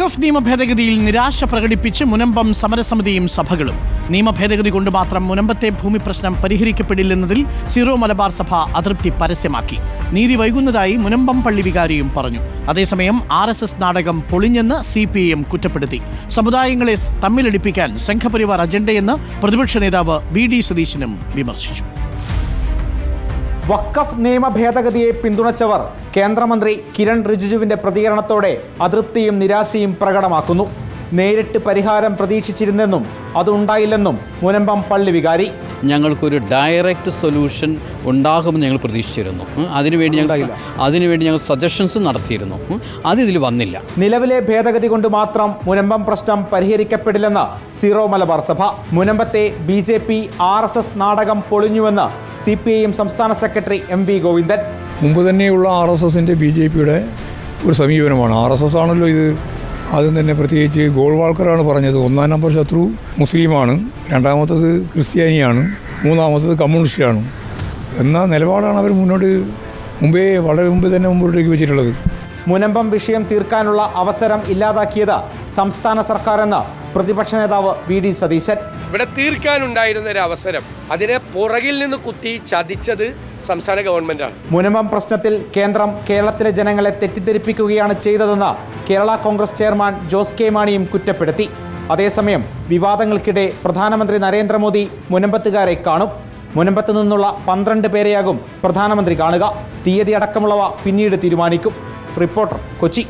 വഖഫ് നിയമ ഭേദഗതിയിൽ നിരാശ പ്രകടിപ്പിച്ച് മുനമ്പം സമരസമിതിയും സഭകളും. നിയമ ഭേദഗതി കൊണ്ട് മാത്രം മുനമ്പത്തെ ഭൂമി പ്രശ്നം പരിഹരിക്കപ്പെടില്ലെന്നതിൽ സിറോ മലബാർ സഭ അതൃപ്തി പരസ്യമാക്കി. നീതി വൈകുന്നതായി മുനമ്പം പള്ളി വികാരിയും പറഞ്ഞു. അതേസമയം ആർ എസ് എസ് നാടകം പൊളിഞ്ഞെന്ന് സി പി എം കുറ്റപ്പെടുത്തി. സമുദായങ്ങളെ തമ്മിലടിപ്പിക്കാൻ സംഘപരിവാർ അജണ്ടയെന്ന് പ്രതിപക്ഷ നേതാവ് വി ഡി സതീശനും വിമർശിച്ചു. വഖഫ് നിയമ ഭേദഗതിയെ പിന്തുണച്ചവർ കേന്ദ്രമന്ത്രി കിരൺ റിജിജുവിന്റെ പ്രതികരണത്തോടെ അതൃപ്തിയും നിരാശയും പ്രകടമാക്കുന്നു. നേരിട്ട് പരിഹാരം പ്രതീക്ഷിച്ചിരുന്നെന്നും അതുണ്ടായില്ലെന്നും മുനമ്പം പള്ളി വികാരി. ഞങ്ങൾക്കൊരു ഡയറക്റ്റ് സൊല്യൂഷൻ ഉണ്ടാകുമെന്ന് ഞങ്ങൾ പ്രതീക്ഷിച്ചിരുന്നു. അതിനുവേണ്ടി ഞങ്ങൾ. അതിനുവേണ്ടി ഞങ്ങൾ സജഷൻസ് നടത്തിയിരുന്നു. അതിൽ വന്നില്ല. നിലവിലെ ഭേദഗതി കൊണ്ട് മാത്രം മുനമ്പം പ്രശ്നം പരിഹരിക്കപ്പെടില്ലെന്ന് സീറോ മലബാർ സഭ. മുനമ്പത്തെ B J P R S S നാടകം പൊളിഞ്ഞുവെന്ന് സി പി ഐ എം സംസ്ഥാന സെക്രട്ടറി എം വി ഗോവിന്ദൻ. മുമ്പ് തന്നെയുള്ള ആർ എസ് എസിന്റെ ബി ജെ പിയുടെ ഒരു സമീപനമാണ്. ആർ എസ് എസ് ആണല്ലോ ഇത്. ആദ്യം തന്നെ പ്രത്യേകിച്ച് ഗോൾവാൾക്കറാണ് പറഞ്ഞത്. ഒന്നാം നമ്പർ ശത്രു മുസ്ലിമാണ്. രണ്ടാമത്തത് ക്രിസ്ത്യാനിയാണ്. മൂന്നാമത്തത് കമ്മ്യൂണിസ്റ്റാണ്. എന്ന നിലപാടാണ് അവർ മുന്നോട്ട് മുമ്പേ വളരെ മുമ്പ് തന്നെ മുമ്പോട്ടേക്ക് വെച്ചിട്ടുള്ളത്. മുനമ്പം വിഷയം തീർക്കാനുള്ള അവസരം ഇല്ലാതാക്കിയത് സംസ്ഥാന സർക്കാരെന്ന് പ്രതിപക്ഷ നേതാവ് വി ഡി സതീശൻ. ഇവിടെ തീർക്കാനുണ്ടായിരുന്ന ഒരു അവസരം. അതിനെ പുറകിൽ നിന്ന് കുത്തി ചതിച്ചത് സംസ്ഥാന ഗവൺമെന്റാണ് മുനമ്പം പ്രശ്നത്തിൽ കേന്ദ്രം കേരളത്തിലെ ജനങ്ങളെ തെറ്റിദ്ധരിപ്പിക്കുകയാണ് ചെയ്തതെന്ന് Kerala Congress chairman Jose K മാണിയും കുറ്റപ്പെടുത്തി. അതേസമയം വിവാദങ്ങൾക്കിടെ പ്രധാനമന്ത്രി നരേന്ദ്രമോദി മുനമ്പത്തുകാരെ കാണും. മുനമ്പത്ത് നിന്നുള്ള പന്ത്രണ്ട് പേരെയാകും പ്രധാനമന്ത്രി കാണുക. തീയതി അടക്കമുള്ളവ പിന്നീട് തീരുമാനിക്കും. റിപ്പോർട്ടർ കൊച്ചി.